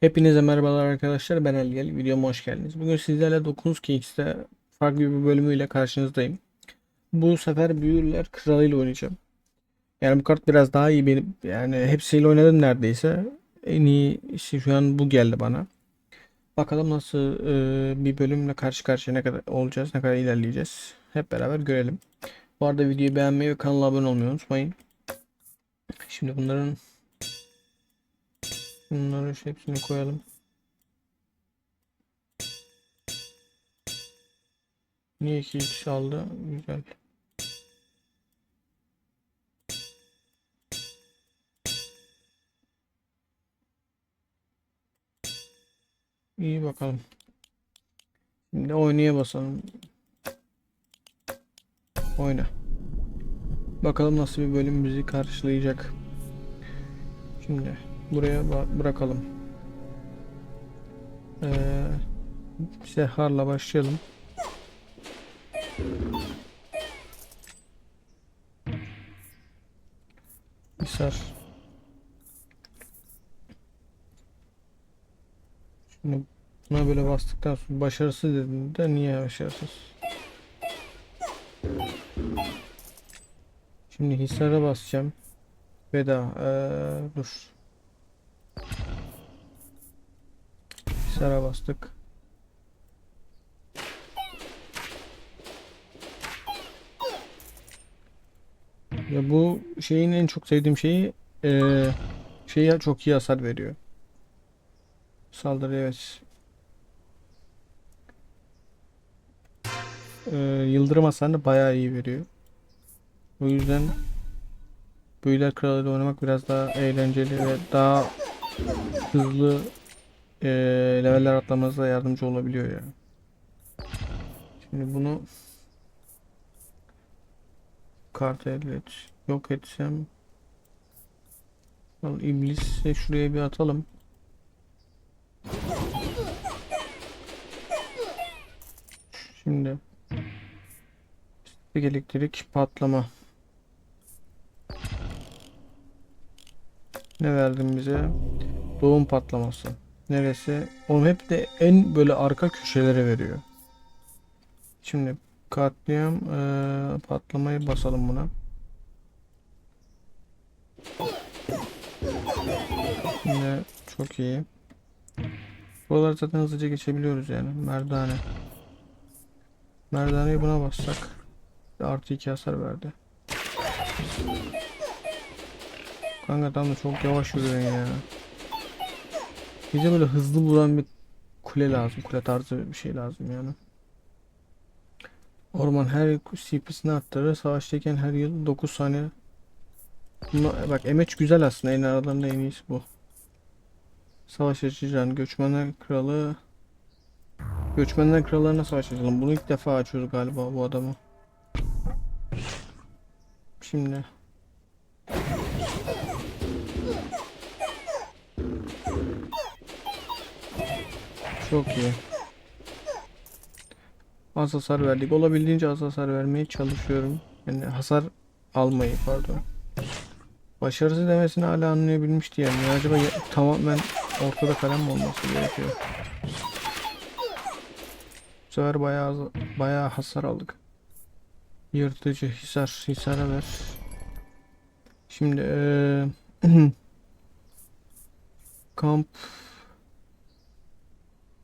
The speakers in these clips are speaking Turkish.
Hepinize merhabalar arkadaşlar. Ben Elgel. Videoma hoş geldiniz. Bugün sizlerle 9 Kings'te farklı bir bölümüyle karşınızdayım. Bu sefer Büyüler Kralı ile oynayacağım. Yani bu kart biraz daha iyi benim. Yani hepsiyle oynadım neredeyse. En iyi işte şu an bu geldi bana. Bakalım nasıl e, bir bölümle karşı karşıya ne kadar olacağız, ne kadar ilerleyeceğiz. Hep beraber görelim. Bu arada videoyu beğenmeyi ve kanala abone olmayı unutmayın. Şimdi bunların Bunları hepsini koyalım. Niye 2 x aldı? Güzel. İyi bakalım. Şimdi oynaya basalım. Oyna. Bakalım nasıl bir bölüm bizi karşılayacak. Şimdi buraya bırakalım. Ee, Sehar'la başlayalım. Hisar. Şimdi buna böyle bastıktan sonra başarısız dedim de niye başarısız? Şimdi Hisar'a basacağım. Veda. Ee, dur. Hisar'a bastık. Ya bu şeyin en çok sevdiğim şeyi eee şeyi çok iyi hasar veriyor. Saldırı evet. Eee, yıldırım hasarını bayağı iyi veriyor. O yüzden Büyüler Kralı'yla oynamak biraz daha eğlenceli ve daha hızlı eee leveller atlamanıza yardımcı olabiliyor ya. Şimdi bunu kart elde et. Yok etsem Al iblisi şuraya bir atalım. Şimdi bir elektrik patlama. Ne verdin bize? Doğum patlaması. Neresi? Oğlum hep de en böyle arka köşelere veriyor. Şimdi katliam eee, patlamayı basalım buna. Şimdi çok iyi. Buraları zaten hızlıca geçebiliyoruz yani. Merdane. Merdaneyi buna bassak. Artı iki hasar verdi. Kanka tam da çok yavaş yürüyorsun ya. Bize böyle hızlı vuran bir kule lazım. Kule tarzı bir şey lazım yani. Orman her yıl CP'sini arttırır. Savaştayken her yıl 9 saniye. Buna, bak emeç güzel aslında. En aralarında en iyisi bu. Savaş açacaksın. Göçmenler kralı. Göçmenler krallarına savaş açalım. Bunu ilk defa açıyoruz galiba bu adamı. Şimdi. Çok iyi. Az hasar verdik. Olabildiğince az hasar vermeye çalışıyorum. Yani hasar almayı pardon. Başarısız demesini hala anlayabilmişti yani. Ya acaba tamamen ortada kalem mi olması gerekiyor? Bu sefer bayağı bayağı hasar aldık. Yırtıcı hisar hisara ver. Şimdi eee kamp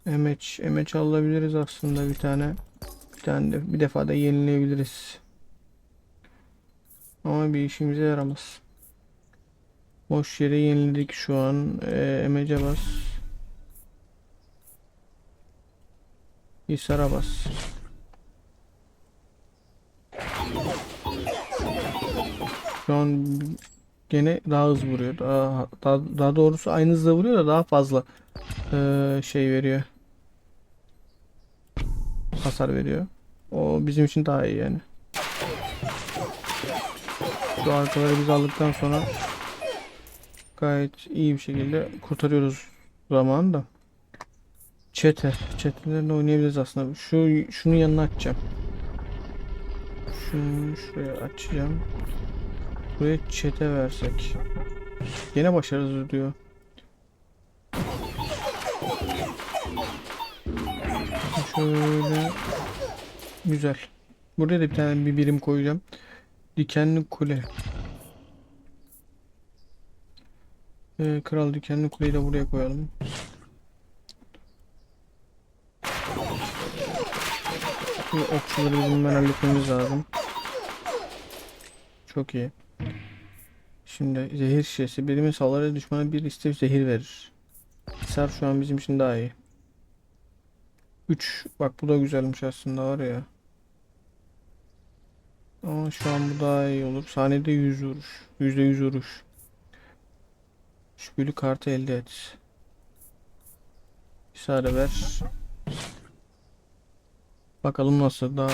emeç emeç alabiliriz aslında bir tane. Bir tane de bir defa da yenileyebiliriz. Ama bir işimize yaramaz. Boş yere yeniledik şu an. Ee, emece bas. Hisara bas. Şu an gene daha hızlı vuruyor. Daha, daha, daha doğrusu aynı hızla vuruyor da daha fazla ee, şey veriyor. Hasar veriyor. O bizim için daha iyi yani. Şu arkaları biz aldıktan sonra gayet iyi bir şekilde kurtarıyoruz zamanı da. Çete. Çetelerle oynayabiliriz aslında. Şu şunun yanına açacağım. Şunu şuraya açacağım. Buraya çete versek. Yine başarısız diyor. Şöyle. Güzel. Buraya da bir tane bir birim koyacağım. Dikenli kule. Ee, kral dikenli kuleyi de buraya koyalım. Şimdi okçuları bizim halletmemiz lazım. Çok iyi. Şimdi zehir şişesi. Birimin saldırı düşmana bir istev zehir verir. Hisar şu an bizim için daha iyi. 3. Bak bu da güzelmiş aslında var ya. Ama şu an bu daha iyi olur. Saniyede 100 vuruş. %100 vuruş. Şüpheli kartı elde et. Hisarı ver. Bakalım nasıl daha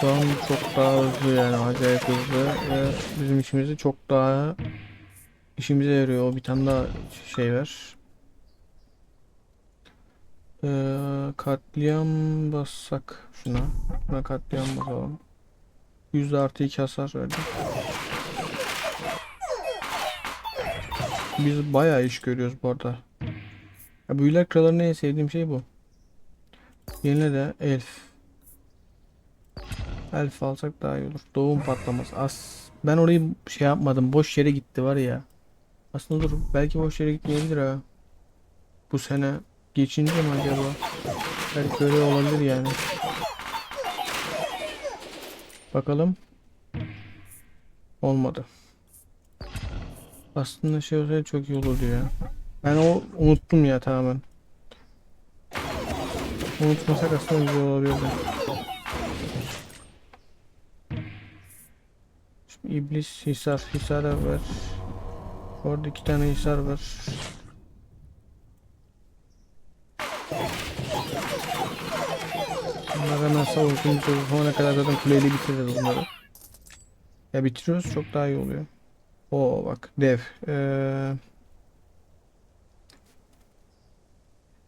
şu çok daha hızlı yani acayip hızlı ve bizim işimizi çok daha işimize yarıyor. O bir tane daha şey ver. Ee, katliam bassak şuna. Buna katliam basalım. Yüzde artı iki hasar verdi. Biz bayağı iş görüyoruz bu arada. Ya büyüler kralarının en sevdiğim şey bu. Yerine de elf. Elf alsak daha iyi olur. Doğum patlaması. As. Ben orayı şey yapmadım. Boş yere gitti var ya. Aslında dur. Belki boş yere gitmeyebilir ha. Bu sene geçince mi acaba? Belki öyle olabilir yani. Bakalım. Olmadı. Aslında şey olsaydı çok iyi olurdu ya. Ben o unuttum ya tamamen. Unutmasak aslında güzel olabilirdi. Şimdi iblis hisar, hisara ver. Orada iki tane hisar var. Bunlar hemen savunduğumuz zamana kadar zaten kuleyle bitiririz bunları. Ya bitiriyoruz çok daha iyi oluyor. Oo bak dev. Ee,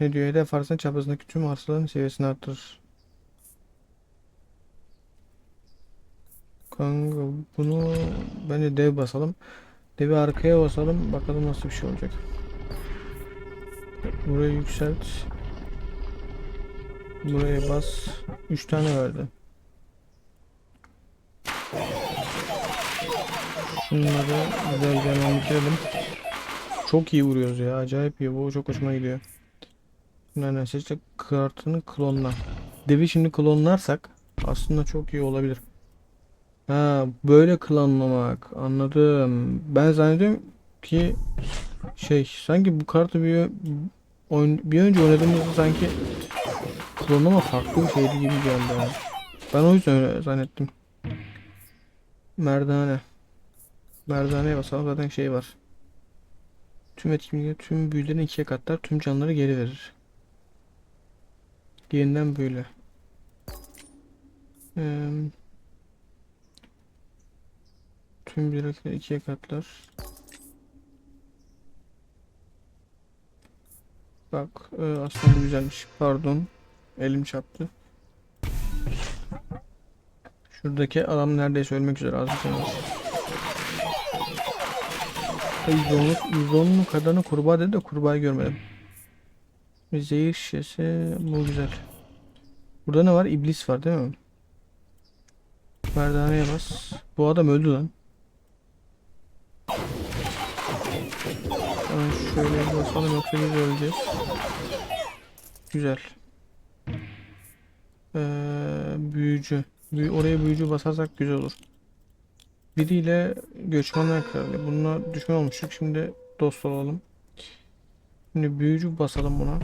ne diyor? Hedef arasında çaprazındaki tüm arsaların seviyesini arttırır. Kanka bunu bence dev basalım. Devi arkaya basalım. Bakalım nasıl bir şey olacak. Burayı yükselt. Buraya bas. 3 tane verdi. Şunları güzelce bitirelim. Çok iyi vuruyoruz ya. Acayip iyi. Bu çok hoşuma gidiyor. Nereden seçtik? Kartını klonla. Devi şimdi klonlarsak aslında çok iyi olabilir. Ha böyle klonlamak. Anladım. Ben zannediyorum ki şey sanki bu kartı bir bir önce oynadığımızda sanki klonlama farklı bir şeydi gibi geldi. ha. Ben o yüzden öyle zannettim. Merdane. Merdaneye basalım zaten şey var. Tüm etkinlikleri tüm büyülerini ikiye katlar tüm canları geri verir. Yeniden böyle. Ee, tüm büyüleri ikiye katlar. Bak e, aslında güzelmiş. Pardon. Elim çarptı. Şuradaki adam neredeyse ölmek üzere az bir var. %10'un kadarını kurbağa dedi de kurbağayı görmedim. Zehir şişesi bu güzel. Burada ne var? İblis var değil mi? Merdaneye bas. Bu adam öldü lan. Şöyle basalım yoksa biz öleceğiz. Güzel. Ee, büyücü. Büyü, oraya büyücü basarsak güzel olur. Biriyle göçmenler kralı. Bununla düşman olmuştuk. Şimdi dost olalım. Şimdi büyücü basalım buna.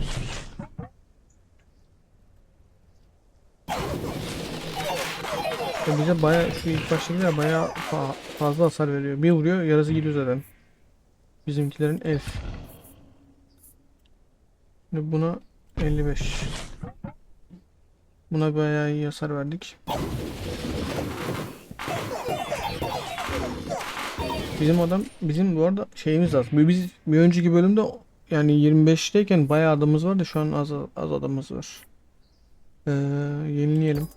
Bize baya şu ilk baştakiler baya fa- fazla hasar veriyor. Bir vuruyor yarısı gidiyor zaten. Bizimkilerin elf. Şimdi buna 55. Buna bayağı iyi hasar verdik. Bizim adam bizim bu arada şeyimiz az. Biz bir önceki bölümde yani 25'teyken bayağı adamımız vardı. Şu an az az adamımız var. Ee, yenileyelim.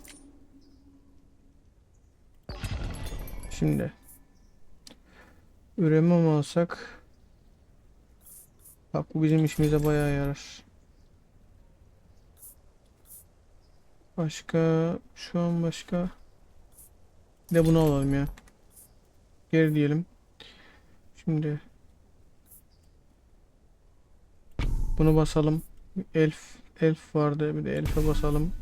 Şimdi üreme mi alsak? Bak bu bizim işimize bayağı yarar. Başka şu an başka. Bir de bunu alalım ya. Geri diyelim. Şimdi bunu basalım. Elf elf vardı. Bir de elfe basalım.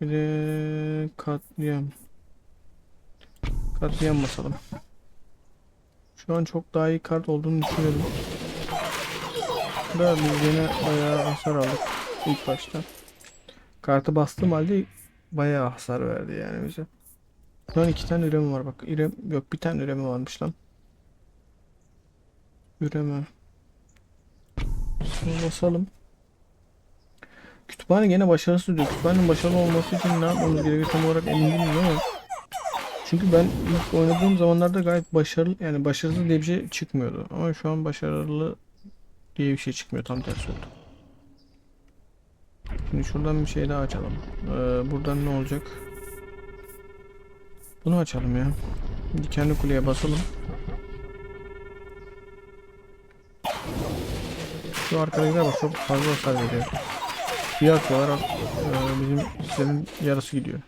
Bir de katliam. Katliam basalım. Şu an çok daha iyi kart olduğunu düşünüyorum. Da biz yine bayağı hasar aldık ilk başta. Kartı bastığım halde bayağı hasar verdi yani bize. Şu an iki tane üreme var bak. İrem yok bir tane üreme varmış lan. Üreme. Şunu basalım. Kütüphane gene başarısız diyor. Kütüphanenin başarılı olması için ne yapmamız gerekiyor tam olarak emin değilim ama. Çünkü ben ilk oynadığım zamanlarda gayet başarılı yani başarısız diye bir şey çıkmıyordu. Ama şu an başarılı diye bir şey çıkmıyor. Tam tersi oldu. Şimdi şuradan bir şey daha açalım. Ee, buradan ne olacak? Bunu açalım ya. Dikenli kuleye basalım. Şu arkadakiler bak çok fazla hasar veriyor. Bir atıyorlar e, bizim sistemin yarısı gidiyor.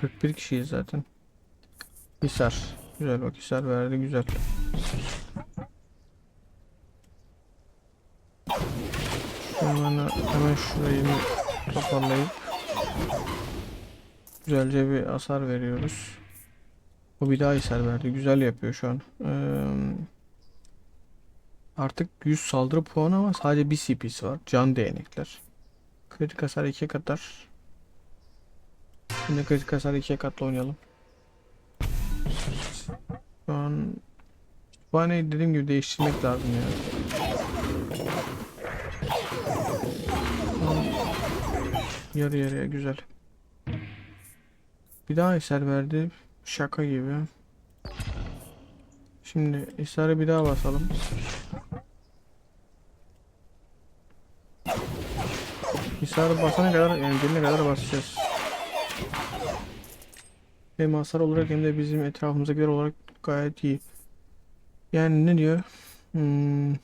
41 kişiyiz zaten. Hisar. Güzel bak Hisar verdi güzel. Hemen, hemen şurayı toparlayıp güzelce bir hasar veriyoruz. O bir daha hisar verdi. Güzel yapıyor şu an. Ee, artık 100 saldırı puanı ama sadece bir CP'si var. Can değnekler. Kritik hasar 2 katar. Şimdi kritik hasar 2 katla oynayalım. Şu an kütüphaneyi dediğim gibi değiştirmek lazım ya. Yarı yarıya güzel. Bir daha eser verdi. Şaka gibi. Şimdi eseri bir daha basalım. Hisarı basana kadar yani gelene kadar basacağız. Hem hasar olarak hem de bizim etrafımızdakiler olarak gayet iyi. Yani ne diyor? Hmm.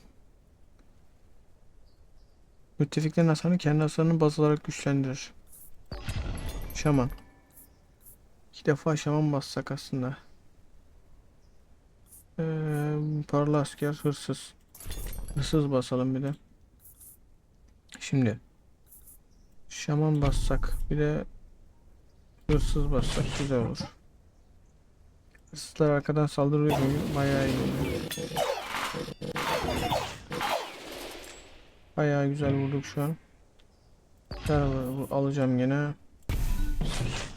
Müttefiklerin hasarını kendi hasarını baz alarak güçlendirir. Şaman. İki defa şaman bassak aslında. Ee, paralı asker hırsız. Hırsız basalım bir de. Şimdi. Şaman bassak. Bir de hırsız bassak güzel olur. Hırsızlar arkadan saldırıyor? Bayağı iyi Bayağı güzel vurduk şu an. Alacağım gene.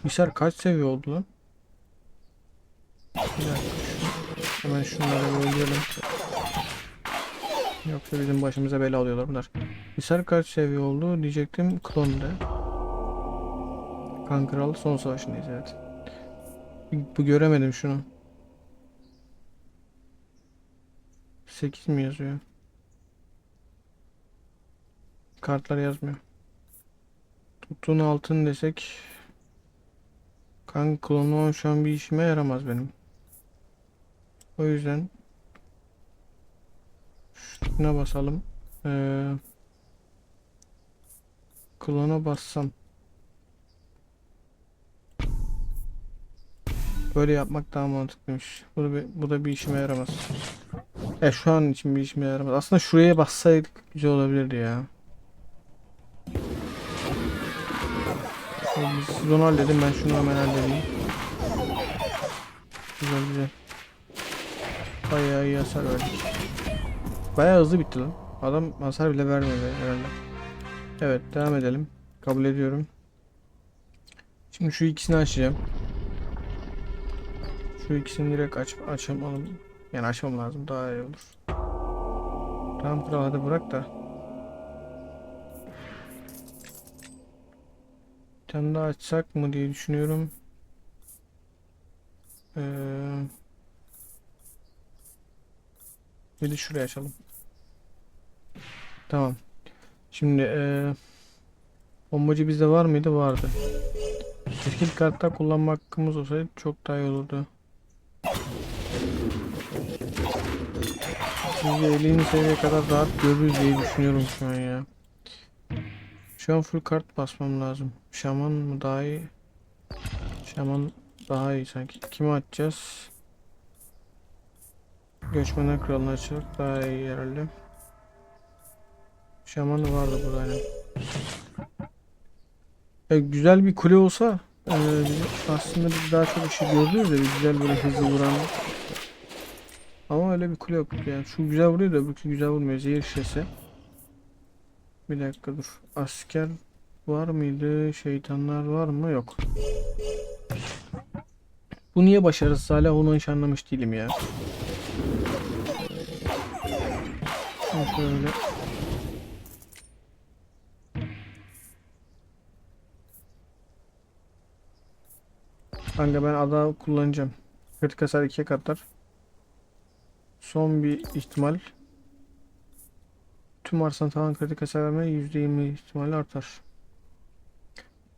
Hisar kaç seviye oldu lan? Hemen şunları öldürelim. Yoksa bizim başımıza bela alıyorlar bunlar. Hisar kaç seviye oldu diyecektim. Klon'da. Kan Kralı son savaşındayız evet. Bu göremedim şunu. 8 mi yazıyor? Kartlar yazmıyor. Tuttuğun altın desek kan klonu şu an bir işime yaramaz benim. O yüzden şuna basalım. Ee, klona bassam. Böyle yapmak daha mantıklıymış. Bu da bir, bu da bir işime yaramaz. E şu an için bir işime yaramaz. Aslında şuraya bassaydık güzel olabilirdi ya. Siz onu halledin ben şunu hemen halledeyim. Güzel güzel. Bayağı iyi hasar verdik. Bayağı hızlı bitti lan. Adam hasar bile vermedi herhalde. Evet devam edelim. Kabul ediyorum. Şimdi şu ikisini açacağım. Şu ikisini direkt aç açamalım. Yani açmam lazım daha iyi olur. Tamam kral hadi bırak da. Tane daha açsak mı diye düşünüyorum. Ee, bir de şuraya açalım. Tamam. Şimdi ee, bombacı bizde var mıydı? Vardı. Eski kartlar kullanma hakkımız olsaydı çok daha iyi olurdu. Sizi 50. seviyeye kadar rahat görürüz diye düşünüyorum şu an ya. Şu an full kart basmam lazım. Şaman mı daha iyi? Şaman daha iyi sanki. Kimi atacağız? Göçmenler kralını açarak daha iyi herhalde. Şaman vardı burada hani. E, güzel bir kule olsa e, aslında biz daha çok işi gördük de güzel böyle hızlı vuran. Ama öyle bir kule yok yani. Şu güzel vuruyor da öbürkü güzel vurmuyor. Zehir şişesi. Bir dakika dur. Asker var mıydı? Şeytanlar var mı? Yok. Bu niye başarısız hala onu hiç anlamış değilim ya. Şöyle. Kanka ben ada kullanacağım. Kritik hasar ikiye katlar. Son bir ihtimal. Tüm arsan tavan kritik hasar verme %20 ihtimali artar.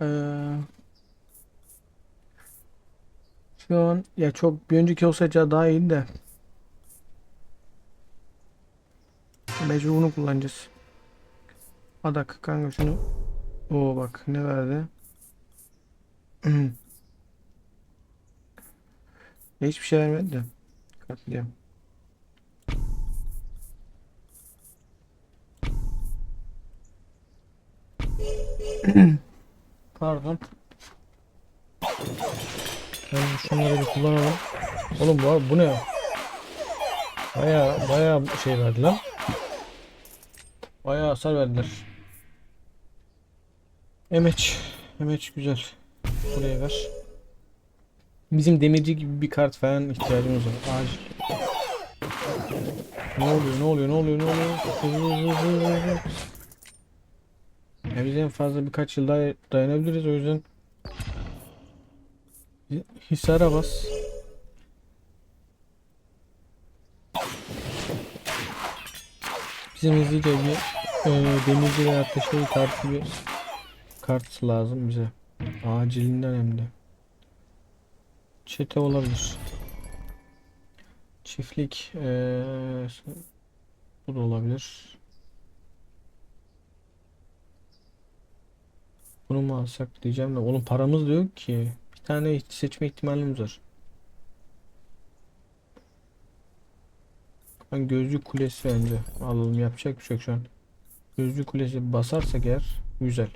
Ee, şu an ya çok bir önceki olsaydı daha iyiydi de. Mecbur bunu kullanacağız. Adak kanka şunu. Oo bak ne verdi. Hiçbir şey vermedi de. Katliam. Pardon. Ben şunları bir kullanalım. Oğlum bu, bu ne? Baya baya şey verdi lan. Baya hasar verdiler. Emeç. Emeç güzel. Buraya ver. Bizim demirci gibi bir kart falan ihtiyacımız var. Acil. Ne oluyor? Ne oluyor? Ne oluyor? Ne oluyor? Hızlı hızlı hızlı hızlı. Ya biz en fazla birkaç yıl daha dayanabiliriz o yüzden Hisara bas. Bizim hızlıca bir e, demirci da şey kartı bir kart lazım bize. Acilinden hem de. Çete olabilir. Çiftlik e, bu da olabilir. Bunu mu alsak diyeceğim de oğlum paramız da yok ki. Bir tane seçme ihtimalimiz var. Ben gözlük kulesi bence alalım yapacak bir şey yok şu an. Gözlük kulesi basarsak eğer güzel.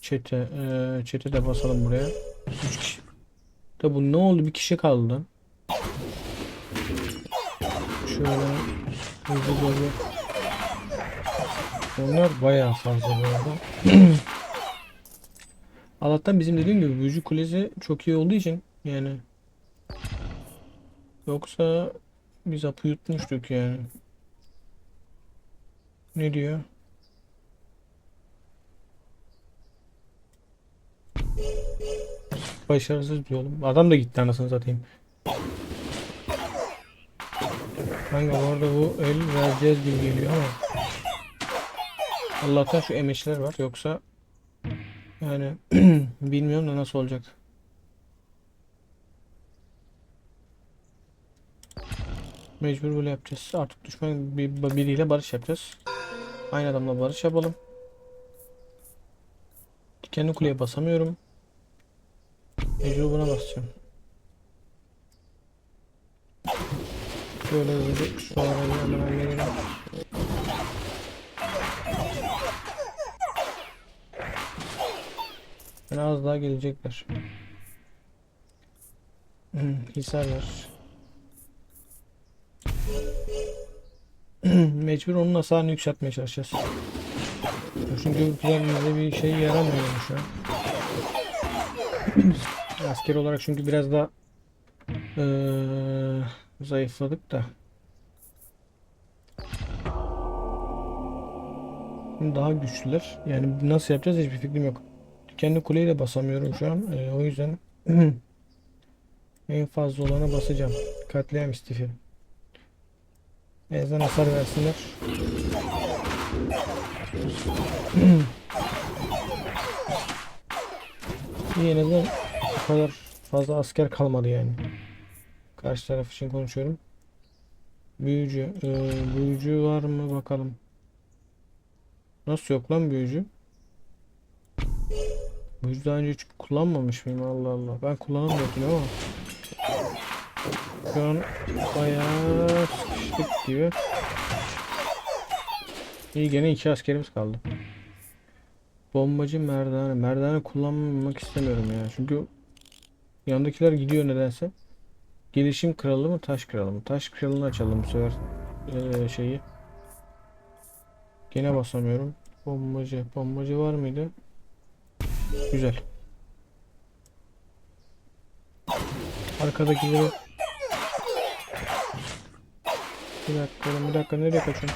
Çete, eee çete de basalım buraya. 3 kişi. Da bu ne oldu? Bir kişi kaldı. Şöyle hızlı böyle. Onlar bayağı fazla bu arada. Allah'tan bizim dediğim gibi büyücü kulesi çok iyi olduğu için yani yoksa biz apı yutmuştuk yani. Ne diyor? Başarısız diyorum. Adam da gitti anasını satayım. Kanka bu arada bu el vereceğiz gibi geliyor ama Allah'tan şu emeçler var yoksa yani bilmiyorum da nasıl olacak. Mecbur böyle yapacağız. Artık düşman bir, biriyle barış yapacağız. Aynı adamla barış yapalım. Dikenli kuleye basamıyorum. Mecbur buna basacağım. Şöyle hızlı şu arayı hemen halledelim. Yani az daha gelecekler. Hmm, Hisar var. Mecbur onun hasarını yükseltmeye çalışacağız. Çünkü öbürküler bize bir şey yaramıyor şu an. Asker olarak çünkü biraz daha eee, zayıfladık da. Şimdi daha güçlüler. Yani nasıl yapacağız hiçbir fikrim yok. Kendi kuleyi de basamıyorum şu an. Ee, o yüzden en fazla olana basacağım. Katliam istifi. En azından hasar versinler. En azından bu kadar fazla asker kalmadı yani. Karşı taraf için konuşuyorum. Büyücü. Ee, büyücü var mı bakalım. Nasıl yok lan büyücü? Bu yüzden önce hiç kullanmamış mıyım Allah Allah. Ben kullanamıyordum ama. Şu an bayağı sıkıştık gibi. İyi gene iki askerimiz kaldı. Bombacı merdane. Merdane kullanmak istemiyorum ya. Çünkü yandakiler gidiyor nedense. Gelişim kralı mı taş kralı mı? Taş kralını açalım bu sefer ee, şeyi. Gene basamıyorum. Bombacı. Bombacı var mıydı? Güzel. Arkadakileri Bir dakika oğlum, bir dakika nereye kaçıyorsun?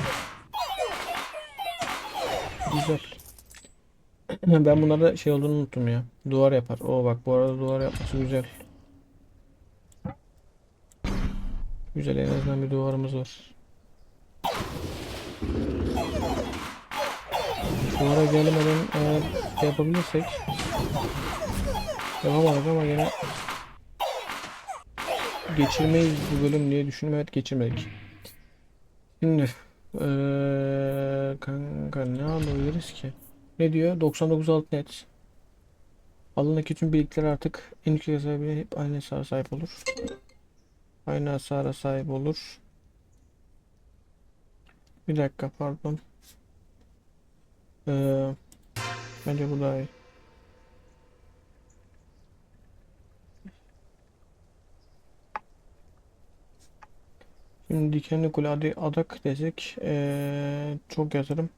Güzel. Ben bunlarda şey olduğunu unuttum ya. Duvar yapar. Oo bak bu arada duvar yapması güzel. Güzel en azından bir duvarımız var. Duvara gelmeden eğer şey yapabilirsek yapamadık ama yine geçirmeyiz bu bölüm diye düşündüm evet geçirmedik. Şimdi eee kanka ne yapabiliriz ki? Ne diyor? 99 alt net. Alındaki tüm birlikler artık en yüksek sahibi hep aynı hasara sahip olur. Aynı hasara sahip olur. Bir dakika pardon. Ee, bence bu daha iyi. Şimdi dikenli kule adı adak desek ee, çok yazarım.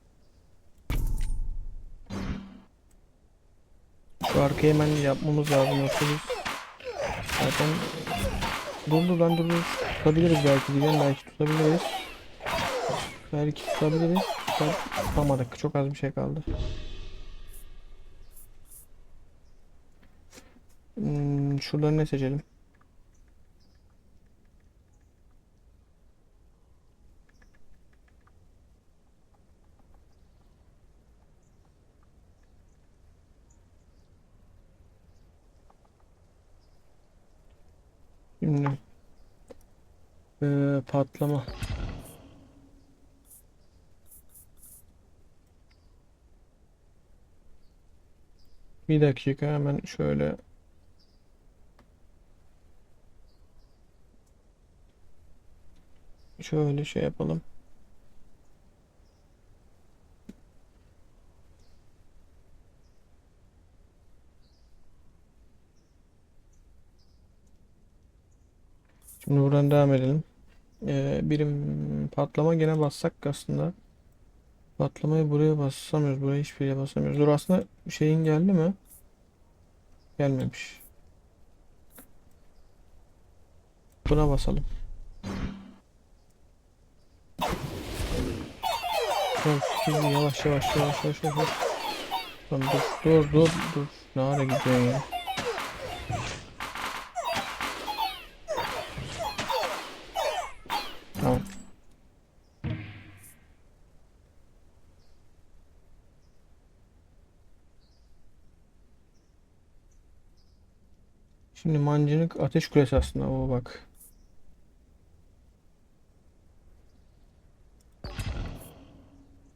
Şu arkayı hemen yapmamız lazım yoksa biz zaten dur dur lan dur dur tutabiliriz belki diyeceğim belki tutabiliriz belki tutabiliriz tutamadık çok az bir şey kaldı hmm, şuradan ne seçelim Şimdi eee, patlama. Bir dakika hemen şöyle şöyle şey yapalım. Şimdi buradan devam edelim. Ee, birim patlama gene bassak aslında. Patlamayı buraya basamıyoruz. Buraya hiçbir yere basamıyoruz. Dur aslında şeyin geldi mi? Gelmemiş. Buna basalım. Tamam, şimdi yavaş yavaş yavaş yavaş yavaş. Dur dur dur dur. Ne ara gidiyorsun ya? Tamam. Şimdi mancınık ateş kulesi aslında o bak.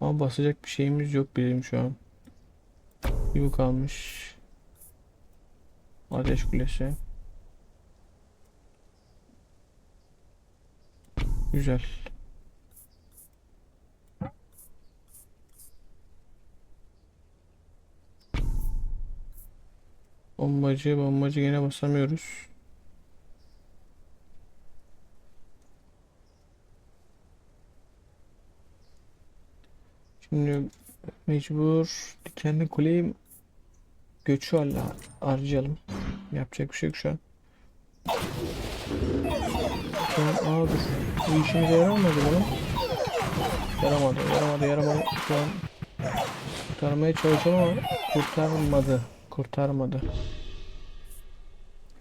Ama basacak bir şeyimiz yok bizim şu an. Bir bu kalmış. Ateş kulesi. Güzel. Bombacı, bombacı gene basamıyoruz. Şimdi mecbur dikenli kuleyi göçü hala harcayalım. Yapacak bir şey yok şu an. Şu an aa dur. Bu işimize yaramadı mı? Yaramadı, yaramadı, yaramadı. Şu an kurtarmaya çalışıyorum ama kurtarmadı. Kurtarmadı.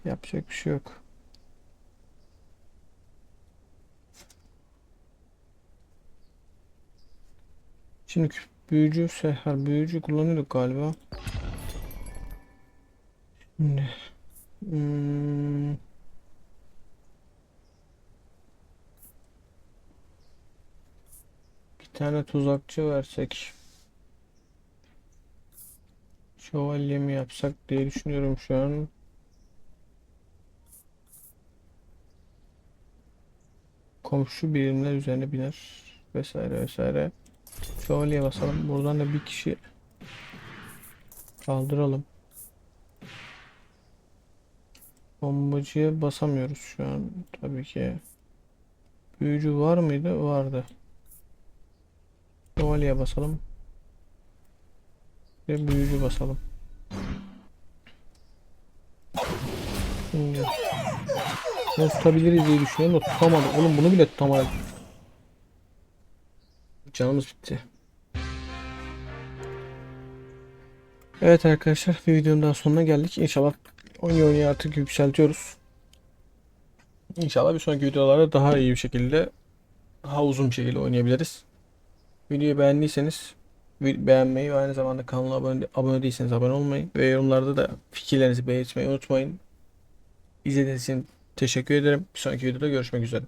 Yapacak bir şey yok. Şimdi büyücü seher büyücü kullanıyorduk galiba. Şimdi hmm, bir tane tuzakçı versek. Şövalye mi yapsak diye düşünüyorum şu an. Komşu birimler üzerine biner vesaire vesaire. Şövalye basalım. Buradan da bir kişi kaldıralım. Bombacıya basamıyoruz şu an tabii ki. Büyücü var mıydı? Vardı. Şövalye basalım. Ve büyücü basalım. Şimdi tutabiliriz diye düşünüyorum da tutamadık. Oğlum bunu bile tutamadık. Canımız bitti. Evet arkadaşlar bir videonun daha sonuna geldik. İnşallah oyun oynaya artık yükseltiyoruz. İnşallah bir sonraki videolarda daha iyi bir şekilde daha uzun bir şekilde oynayabiliriz. Videoyu beğendiyseniz beğenmeyi ve aynı zamanda kanala abone, abone değilseniz abone olmayı ve yorumlarda da fikirlerinizi belirtmeyi unutmayın. İzlediğiniz için teşekkür ederim. Bir sonraki videoda görüşmek üzere.